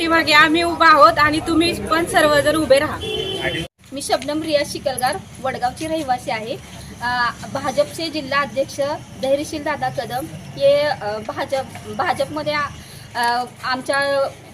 पाठीमागे आम्ही उभा आहोत आणि तुम्ही पण सर्वजण उभे राहा. मी शबनम रिया शिकलगार वडगावची रहिवासी आहे. भाजपचे जिल्हा अध्यक्ष धैर्यशील दादा कदम हे भाजप भाजपमध्ये आमच्या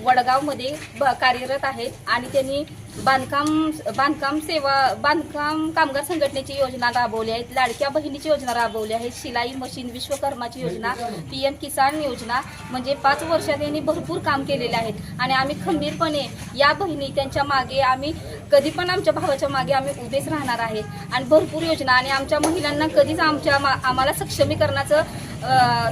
वडगावमध्ये ब- कार्यरत आहेत आणि त्यांनी बांधकाम बांधकाम सेवा बांधकाम कामगार संघटनेची योजना राबवली आहेत लाडक्या बहिणीची योजना राबवली आहे शिलाई मशीन विश्वकर्माची योजना पी एम किसान योजना म्हणजे पाच वर्षात यांनी भरपूर काम केलेले आहेत. आणि आम्ही खंबीरपणे या बहिणी त्यांच्या मागे आम्ही कधी पण आमच्या भावाच्या मागे आम्ही उभेच राहणार आहे. आणि भरपूर योजना आणि आमच्या महिलांना कधीच आमच्या मा- आम्हाला सक्षमीकरणाचं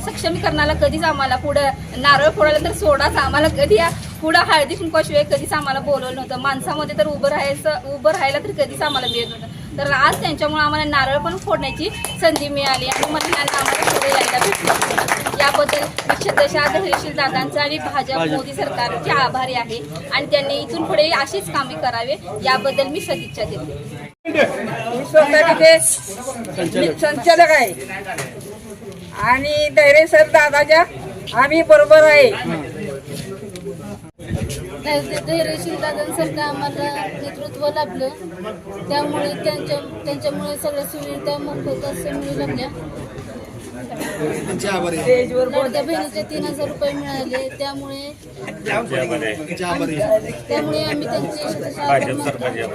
सक्षमीकरणाला कधीच आम्हाला पुढं नारळ फोडायला तर सोडाच. आम्हाला कधी पुढं हळदी कुंकवाशिवाय कधीच आम्हाला बोलवलं नव्हतं. माणसामध्ये तर उभं राहायचं उभं राहायला तर कधीच आम्हाला मिळत नव्हतं. तर आज त्यांच्यामुळे आम्हाला नारळ पण फोडण्याची संधी मिळाली आणि महिलांना आम्हाला पुढे यायला भेटलं. याबद्दल मी छत्रशा धैर्यशील दादांचं आणि भाजप मोदी सरकारचे आभारी आहे आणि त्यांनी इथून पुढे अशीच कामे करावे याबद्दल मी सदिच्छा देते. संचालक. आहे. आणि धैर्य सर दादाच्या आम्ही बरोबर आहे. धैर्यशील दादांसारखं आम्हाला नेतृत्व लाभलं. त्यामुळे त्यांच्या त्यांच्यामुळे सगळ्या सुविधा मोफत असं मिळू लागल्या लाडक्या बहिणीचे तीन हजार रुपये मिळाले. त्यामुळे त्यामुळे आम्ही त्यांचे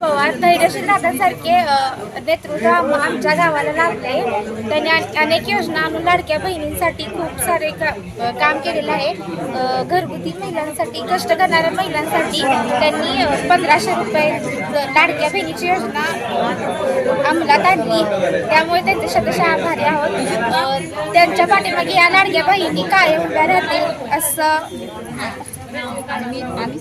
हो, पवार धैर्यशील दादासारखे नेतृत्व आमच्या गावाला लाभले त्यांनी अनेक योजना आणून लाडक्या बहिणींसाठी खूप सारे का, काम केलेलं आहे. घरगुती महिलांसाठी कष्ट करणाऱ्या महिलांसाठी त्यांनी पंधराशे रुपये लाडक्या बहिणीची योजना अंमलात आणली. त्यामुळे त्यांचे शतशः आभारी आहोत. त्यांच्या पाठीमागे या लाडक्या बहिणी कायम उभ्या राहतील असं